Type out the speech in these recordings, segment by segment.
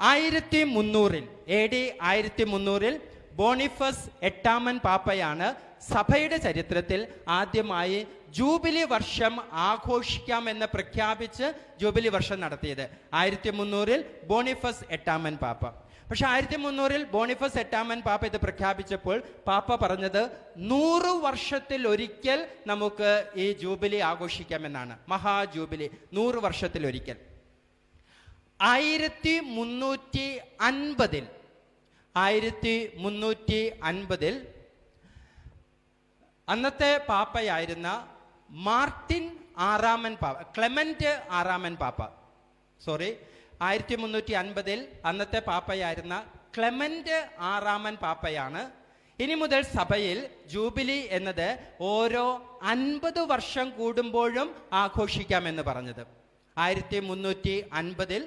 ആയിരത്തി മുന്നൂറിൽ A D ആയിരത്തി മുന്നൂറിൽ Boniface എട്ടാമൻ പാപ്പയാണ് സഭയുടെ ചരിത്രത്തിൽ ആദ്യമായി ജൂബിലി വർഷം ആഘോഷിക്കാമെന്ന് പ്രഖ്യാപിച്ച് ജൂബിലി വർഷം നടത്തിയത്. ആയിരത്തി മുന്നൂറിൽ ബോണിഫസ് എട്ടാമൻ പാപ്പ. പക്ഷെ ആയിരത്തി മുന്നൂറിൽ ബോണിഫസ് എട്ടാമൻ പാപ്പ ഇത് പ്രഖ്യാപിച്ചപ്പോൾ പാപ്പ പറഞ്ഞത് നൂറു വർഷത്തിൽ ഒരിക്കൽ നമുക്ക് ഈ ജൂബിലി ആഘോഷിക്കാമെന്നാണ്. മഹാ ജൂബിലി നൂറ് വർഷത്തിൽ ഒരിക്കൽ ആയിരത്തി മുന്നൂറ്റി അൻപതിൽ ആയിരത്തി മുന്നൂറ്റി അൻപതിൽ അന്നത്തെ പാപ്പയായിരുന്ന മാർട്ടിൻ ആറാമൻ പാപ്പ ക്ലെമന്റ് ആറാമൻ പാപ്പ സോറി ആയിരത്തി മുന്നൂറ്റി അൻപതിൽ അന്നത്തെ പാപ്പയായിരുന്ന ക്ലെമന്റ് ആറാമൻ പാപ്പയാണ്. ഇനി മുതൽ സഭയിൽ ജൂബിലി എന്നത് ഓരോ അൻപത് വർഷം കൂടുമ്പോഴും ആഘോഷിക്കാമെന്ന് പറഞ്ഞത്. ആയിരത്തി മുന്നൂറ്റി അൻപതിൽ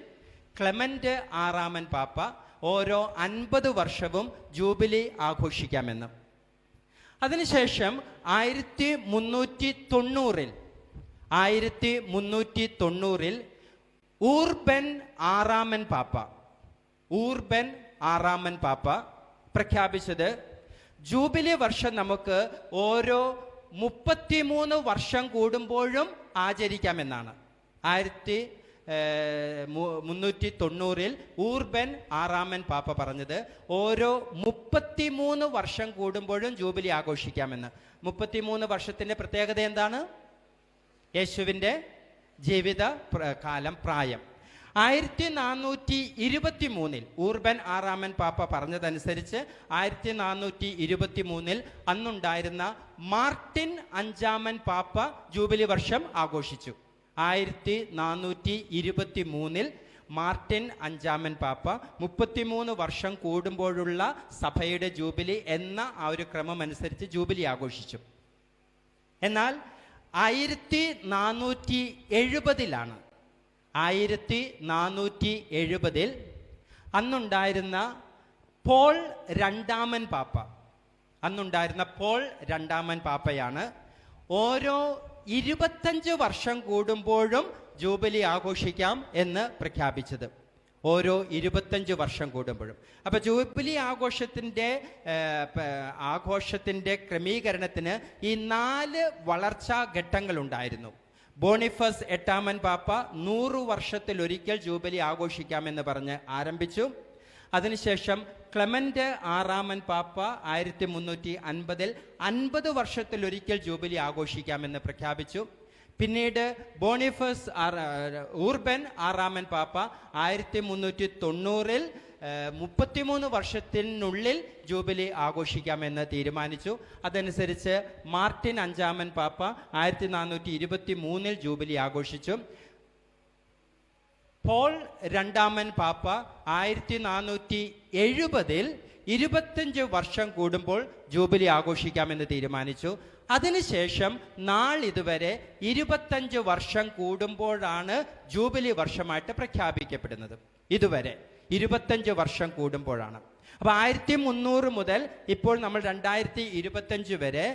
ക്ലെമന്റ് ആറാമൻ പാപ്പ ഓരോ അൻപത് വർഷവും ജൂബിലി ആഘോഷിക്കാമെന്ന്. അതിനുശേഷം ആയിരത്തി മുന്നൂറ്റി തൊണ്ണൂറിൽ ആയിരത്തി മുന്നൂറ്റി തൊണ്ണൂറിൽ ഊർബൻ ആറാമൻ പാപ്പ ഊർബൻ ആറാമൻ പാപ്പ പ്രഖ്യാപിച്ചത് ജൂബിലി വർഷം നമുക്ക് ഓരോ മുപ്പത്തിമൂന്ന് വർഷം കൂടുമ്പോഴും ആചരിക്കാമെന്നാണ്. ആയിരത്തി മുന്നൂറ്റി തൊണ്ണൂറിൽ ഊർബൻ ആറാമൻ പാപ്പ പറഞ്ഞത് ഓരോ മുപ്പത്തിമൂന്ന് വർഷം കൂടുമ്പോഴും ജൂബിലി ആഘോഷിക്കാമെന്ന്. മുപ്പത്തിമൂന്ന് വർഷത്തിന്റെ പ്രത്യേകത എന്താണ്? യേശുവിന്റെ ജീവിത കാലം പ്രായം. ആയിരത്തി നാനൂറ്റി ഇരുപത്തി മൂന്നിൽ ഊർബൻ ആറാമൻ പാപ്പ പറഞ്ഞതനുസരിച്ച് ആയിരത്തി നാനൂറ്റി ഇരുപത്തി മൂന്നിൽ അന്നുണ്ടായിരുന്ന മാർട്ടിൻ അഞ്ചാമൻ പാപ്പ ജൂബിലി വർഷം ആഘോഷിച്ചു. ആയിരത്തി നാനൂറ്റി ഇരുപത്തി മൂന്നിൽ മാർട്ടിൻ അഞ്ചാമൻ പാപ്പ മുപ്പത്തിമൂന്ന് വർഷം കൂടുമ്പോഴുള്ള സഭയുടെ ജൂബിലി എന്ന ആ ഒരു ക്രമം അനുസരിച്ച് ജൂബിലി ആഘോഷിച്ചു. എന്നാൽ ആയിരത്തി നാനൂറ്റി എഴുപതിലാണ് ആയിരത്തി നാനൂറ്റി എഴുപതിൽ അന്നുണ്ടായിരുന്ന പോൾ രണ്ടാമൻ പാപ്പ. അന്നുണ്ടായിരുന്ന പോൾ രണ്ടാമൻ പാപ്പയാണ്. ഓരോ ഇരുപത്തഞ്ച് വർഷം കൂടുമ്പോഴും ജൂബിലി ആഘോഷിക്കാം എന്ന് പ്രഖ്യാപിച്ചത്. ഓരോ ഇരുപത്തഞ്ച് വർഷം കൂടുമ്പോഴും. അപ്പൊ ജൂബിലി ആഘോഷത്തിന്റെ ആഘോഷത്തിന്റെ ക്രമീകരണത്തിന് ഈ നാല് വളർച്ചാ ഘട്ടങ്ങൾ ഉണ്ടായിരുന്നു ബോണിഫസ് എട്ടാമൻ പാപ്പ നൂറു വർഷത്തിലൊരിക്കൽ ജൂബിലി ആഘോഷിക്കാമെന്ന് പറഞ്ഞ് ആരംഭിച്ചു. അതിനുശേഷം ക്ലെമന്റ് ആറാമൻ പാപ്പ ആയിരത്തി മുന്നൂറ്റി അൻപതിൽ അൻപത് വർഷത്തിൽ ഒരിക്കൽ ജൂബിലി ആഘോഷിക്കാമെന്ന് പ്രഖ്യാപിച്ചു. പിന്നീട് ബോണിഫസ് ഊർബൻ ആറാമൻ പാപ്പ ആയിരത്തി മുന്നൂറ്റി തൊണ്ണൂറിൽ മുപ്പത്തിമൂന്ന് വർഷത്തിനുള്ളിൽ ജൂബിലി ആഘോഷിക്കാമെന്ന് തീരുമാനിച്ചു. അതനുസരിച്ച് മാർട്ടിൻ അഞ്ചാമൻ പാപ്പ ആയിരത്തി നാനൂറ്റി ഇരുപത്തി മൂന്നിൽ ജൂബിലി ആഘോഷിച്ചു. പോൾ രണ്ടാമൻ പാപ്പ ആയിരത്തി നാനൂറ്റി എഴുപതിൽ ഇരുപത്തഞ്ച് വർഷം കൂടുമ്പോൾ ജൂബിലി ആഘോഷിക്കാമെന്ന് തീരുമാനിച്ചു. അതിനുശേഷം നാളിതുവരെ ഇരുപത്തഞ്ച് വർഷം കൂടുമ്പോഴാണ് ജൂബിലി വർഷമായിട്ട് പ്രഖ്യാപിക്കപ്പെടുന്നത്. ഇതുവരെ ഇരുപത്തഞ്ച് വർഷം കൂടുമ്പോഴാണ്. അപ്പൊ ആയിരത്തി മുന്നൂറ് മുതൽ ഇപ്പോൾ നമ്മൾ രണ്ടായിരത്തി ഇരുപത്തഞ്ച് വരെ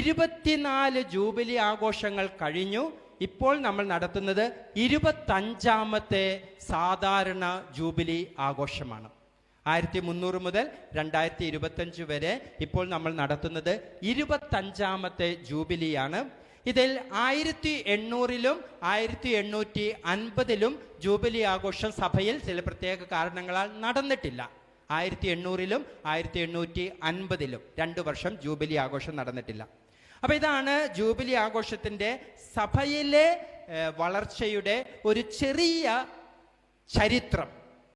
ഇരുപത്തിനാല് ജൂബിലി ആഘോഷങ്ങൾ കഴിഞ്ഞു. ഇപ്പോൾ നമ്മൾ നടത്തുന്നത് ഇരുപത്തഞ്ചാമത്തെ സാധാരണ ജൂബിലി ആഘോഷമാണ്. ആയിരത്തി മുന്നൂറ് മുതൽ രണ്ടായിരത്തി ഇരുപത്തഞ്ച് വരെ ഇപ്പോൾ നമ്മൾ നടത്തുന്നത് ഇരുപത്തഞ്ചാമത്തെ ജൂബിലിയാണ്. ഇതിൽ ആയിരത്തി എണ്ണൂറിലും ആയിരത്തി എണ്ണൂറ്റി അൻപതിലും ജൂബിലി ആഘോഷം സഭയിൽ ചില പ്രത്യേക കാരണങ്ങളാൽ നടന്നിട്ടില്ല. ആയിരത്തി എണ്ണൂറിലും ആയിരത്തി എണ്ണൂറ്റി അൻപതിലും രണ്ടു വർഷം ജൂബിലി ആഘോഷം നടന്നിട്ടില്ല. അപ്പൊ ഇതാണ് ജൂബിലി ആഘോഷത്തിന്റെ സഭയിലെ വളർച്ചയുടെ ഒരു ചെറിയ ചരിത്രം.